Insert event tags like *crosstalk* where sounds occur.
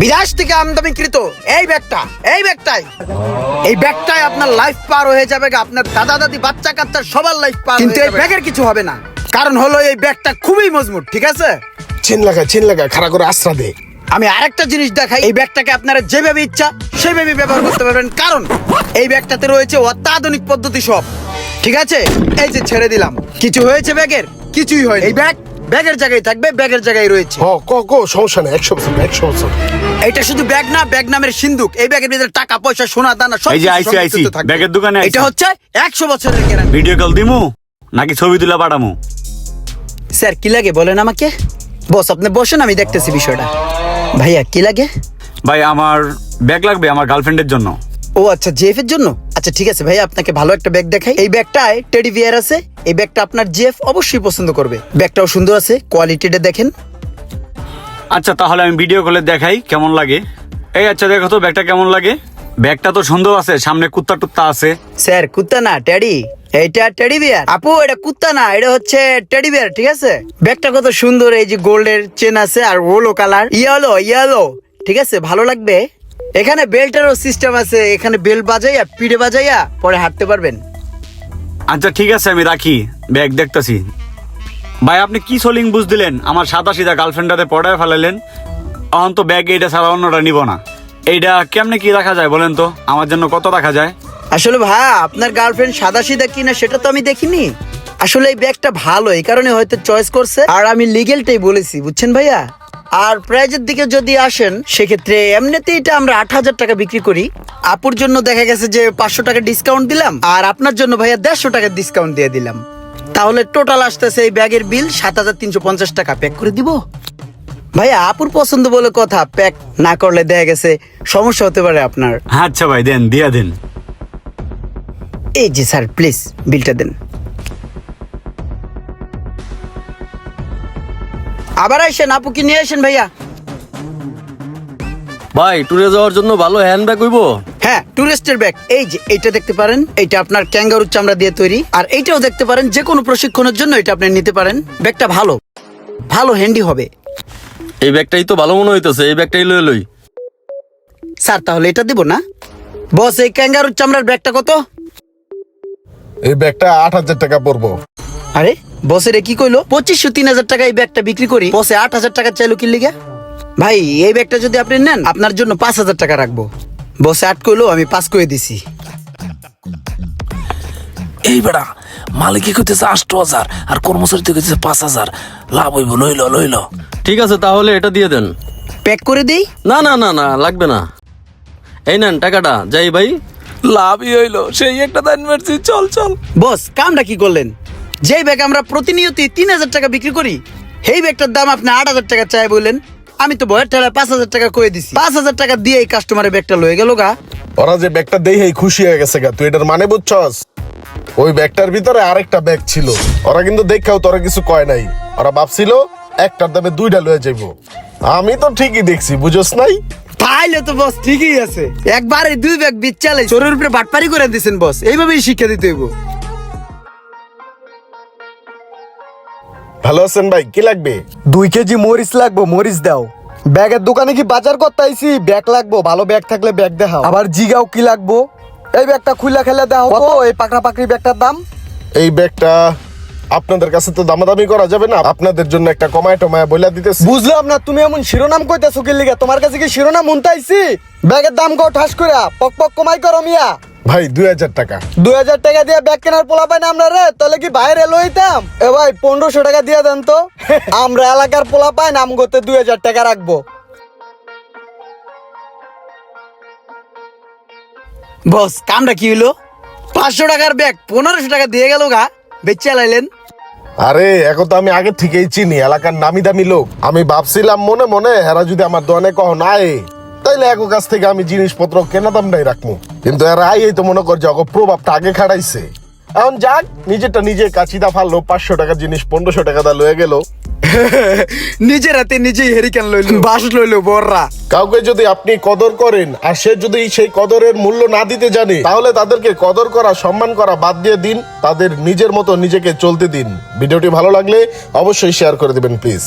বিদেশ থেকে আমদানিকৃত এই ব্যাগটা এই ব্যাগটাই। এই ব্যাগটাই আপনার লাইফ পার হয়ে যাবে। আপনার দাদা দাদি বাচ্চা কাচ্চা সবার লাইফ পার কিন্তু এই ব্যাগের কিছু হবে না। কারণ হলো এই ব্যাগটা খুবই মজবুত ঠিক আছে? চিন লাগা চিন লাগা খাড়া করে আশ্রা দে। আমি আরেকটা জিনিস দেখাই এই ব্যাগটাকে আপনারা যেভাবে ইচ্ছা সেভাবে ব্যবহার করতে পারবেন। কারণ এই ব্যাগটাতে রয়েছে অত্যাধুনিক পদ্ধতি সব ঠিক আছে? এই যে ছেড়ে দিলাম। কিছু হয়েছে ব্যাগের? কিছুই হয় এই ব্যাগ ব্যাগের জায়গায় থাকবে ব্যাগের জায়গায় রয়েছে। হ ক ক সমস্যা নেই একশো বছর একশো বছর এটা শুধু ব্যাগ না ব্যাগ নামের সিন্ধুক। এই ব্যাগের ভিতরে টাকা পয়সা সোনা দানা সব এই যে আইসি, আইসি, থাকবে। ব্যাগের দোকানে। এটা হচ্ছে একশো বছরের গ্যারান্টি ভিডিও কল দিমু? নাকি ছবি তুলে পাঠামু? স্যার কি লাগে বলেন আমাকে? বস আপনি বসেন আমি দেখতেছি বিষয়টা। ভাইয়া কি লাগে? ভাই আমার ব্যাগ লাগবে আমার গার্লফ্রেন্ডের জন্য। ও আচ্ছা জেএফ এর জন্য? আচ্ছা ঠিক আছে ভাই আপনাকে ভালো একটা ব্যাগ দেখাই। এই ব্যাগটায় টেডি বিয়ার আছে এই ব্যাগটা আপনার জেএফ অবশ্যই পছন্দ করবে। ব্যাগটাও সুন্দর আছে কোয়ালিটিটা দেখেন। আচ্ছা তাহলে আমি ভিডিও কলে দেখাই কেমন লাগে। এই আচ্ছা দেখো তো ব্যাগটা কেমন লাগে। ব্যাগটা তো সুন্দর আছে সামনে কুত্তা টুত্তা আছে। স্যার কুত্তা না টেডি। এইটা টেডি বিয়ার। আপু এটা কুত্তা না এটা হচ্ছে টেডি বিয়ার ঠিক আছে? ব্যাগটা কত সুন্দর এই যে গোল্ডের চেন আছে আর ওলো কালার ইয়েলো ইয়েলো ঠিক আছে? ভালো লাগবে। এখানে বেল্টেরও সিস্টেম আছে এখানে বেল বাজাইয়া পিঠে বাজাইয়া পরে হাঁটতে পারবেন। আচ্ছা ঠিক আছে, আমি রাখি। ব্যাগ দেখতেছি। ভাই, আপনি কি সোলিং বুঝ দিলেন? আমার সাদা সিধা গার্লফ্রেন্ডটাতে পড়ায় ফেলাইলেন অহন তো ব্যাগ এইটা ছাড়া অন্যটা নিব না। এইটা কেমনে কি রাখা যায় বলেন তো? আমার জন্য কত রাখা যায়? আসলে ভাই, আপনার গার্লফ্রেন্ড সাদা সিধা কিনা সেটা তো আমি দেখিনি। আসলে এই ব্যাগটা ভালো, এই কারণে হয়তো চয়েস করছে। আর আমি লিগেলটাই বলেছি, বুঝছেন ভাইয়া? আর প্রাইজের দিকে যদি আসেন সেক্ষেত্রে এমনিতেই এটা আমরা আট হাজার টাকা বিক্রি করি। আপুর জন্য দেখা গেছে যে পাঁচশো টাকা ডিসকাউন্ট দিলাম আর আপনার জন্য ভাইয়া দেড়শো টাকা ডিসকাউন্ট দিয়ে দিলাম। তাহলে টোটাল আসতেছে এই ব্যাগের বিল সাত হাজার তিনশো পঞ্চাশ টাকা। প্যাক করে দিব? ভাইয়া আপুর পছন্দ বলে কথা প্যাক না করলে দেখা গেছে সমস্যা হতে পারে আপনার। আচ্ছা ভাই দেন দিয়া দেন। এই যে স্যার প্লিজ বিলটা দেন। আবার আসেন আপু কি নিয়ে আসেন ভাইয়া? ভাই ট্যুরে যাওয়ার জন্য ভালো হ্যান্ডব্যাগ হইব? হ্যাঁ টুরিস্টের ব্যাগ এই যে এইটা দেখতে পারেন এইটা আপনার ক্যাঙ্গারুর চামড়া দিয়ে তৈরি। আর এইটাও দেখতে পারেন যে কোনো প্রশিক্ষণের জন্য এটা আপনি নিতে পারেন। ব্যাগটা ভালো ভালো হ্যান্ডি হবে। এই ব্যাগটাই তো ভালো মনে হইতেছে এই ব্যাগটাই লই লই। স্যার তাহলে এটা দিব না? বস এই ক্যাঙ্গারুর চামড়ার ব্যাগটা কত? এই ব্যাগটা আট হাজার টাকা পড়ব। আরে বসের কি কইলো? পঁচিশশো তিন হাজার টাকা এই ব্যাগটা বিক্রি করি। বসে আট হাজার টাকা চাইলো কি লিগা ভাই এই ব্যাগটা যদি আপনি নেন আপনার জন্য পাঁচ হাজার টাকা রাখব। বসে আট কইলো আমি পাঁচ করে দিছি। এই বেড়া মালিকে কইতেছে আষ্ট হাজার আর কর্মচারীতে কইতেছে পাঁচ হাজার। লাভ হইব লইল লইল। ঠিক আছে তাহলে এটা দিয়ে দেন। প্যাক করে দেই? না না না না লাগবে না। এই নেন টাকাটা যাই ভাই। লাভই হইল সেই একটা দান মারছি চল চল। বস কামটা কি করলেন? যেই ব্যাগ আমরা প্রতিনিয়তই তিন হাজার টাকা বিক্রি করি সেই ব্যাগটার দাম আপনি আট হাজার টাকা চাই বললেন। আমি তো বয়ের ঠেলায় পাঁচ হাজার টাকা করে দিছি। পাঁচ হাজার টাকা দিয়ে এই কাস্টমারের ব্যাগটা লয়ে গেল গা। ওরা যে ব্যাগটা দেখেই খুশি হয়ে গেছে গা। তুই এটার মানে বুঝছস? ওই ব্যাগটার ভিতরে আরেকটা ব্যাগ ছিল। ওরা কিন্তু দেখাও তোরা কিছু কয় নাই। ওরা ভাবছিল একটার দামে দুইটা লয়ে যাইব। আমি তো ঠিকই দেখছি বুঝস নাই? তাইলে তো বস ঠিকই আছে। একবারে দুই ব্যাগ বিচ চালে শরীর উপরে বাটপারি করে দিয়েছেন বস এইভাবেই শিক্ষা দিতে হইব। ভালো আছেন ভাই কি লাগবে? দুই কেজি মরিচ লাগবো মরিচ দাও। ব্যাগের দোকানে কি বাজার করতে আইছি ব্যাগ লাগবো ভালো ব্যাগ থাকলে ব্যাগ দেখাও। আবার জিগাও কি লাগবো? এই ব্যাগটা খুলে খেলে দাও কত? এই পাকড়া পাকড়ি ব্যাগটার দাম? এই ব্যাগটা আপনাদের কাছে তো দামাদামি করা যাবে না আপনাদের জন্য একটা কমায় টমায় বইলা দিতেছি। বুঝলাম না তুমি এমন শিরোনাম কইতেছো কি লিগা? তোমার কাছে কি শিরোনাম শুনতে আইছি ব্যাগের দাম কও ঠাস করে পক পক কমাই করো মিয়া। ভাই দুই হাজার টাকা। দুই হাজার টাকা দিয়ে ব্যাগ কেনার পোলা পাই না আমরা রে তাহলে কি বাইরে লইতাম এ ভাই পনেরোশো টাকা দিয়ে দেন তো। *laughs* আমরা এলাকার পোলা পাই নাম করতে দুই হাজার টাকা রাখব। বস কামটা কি হইল? পাঁচশো টাকার ব্যাগ পনেরোশো টাকা দিয়ে গেল গা। বেচে লাইলেন আরে এখন তো আমি আগে থেকেই চিনি এলাকার নামি দামি লোক। আমি ভাবছিলাম মনে মনে এরা যদি আমার দোকানে কহ নাই তাইলে এক কাছ থেকে আমি জিনিসপত্র কেনা দাম নাই রাখব কিন্তু এরা আই তো মনে করছে অগো প্রভাবটা আগে খাড়াইছে। এখন যাক নিজেরটা নিজে কাচিদা ফাললো পাঁচশো টাকা জিনিস পনেরোশো টাকা দা লয়ে গেল। নিজের হাতে নিজেই হেরিকেন লইলো বাস লইল বড়রা কাউকে যদি আপনি কদর করেন আর সে যদি সেই কদরের মূল্য না দিতে জানে তাহলে তাদেরকে কদর করা সম্মান করা বাদ দিয়ে দিন তাদের নিজের মতো নিজেকে চলতে দিন। ভিডিওটি ভালো লাগলে অবশ্যই শেয়ার করে দিবেন প্লিজ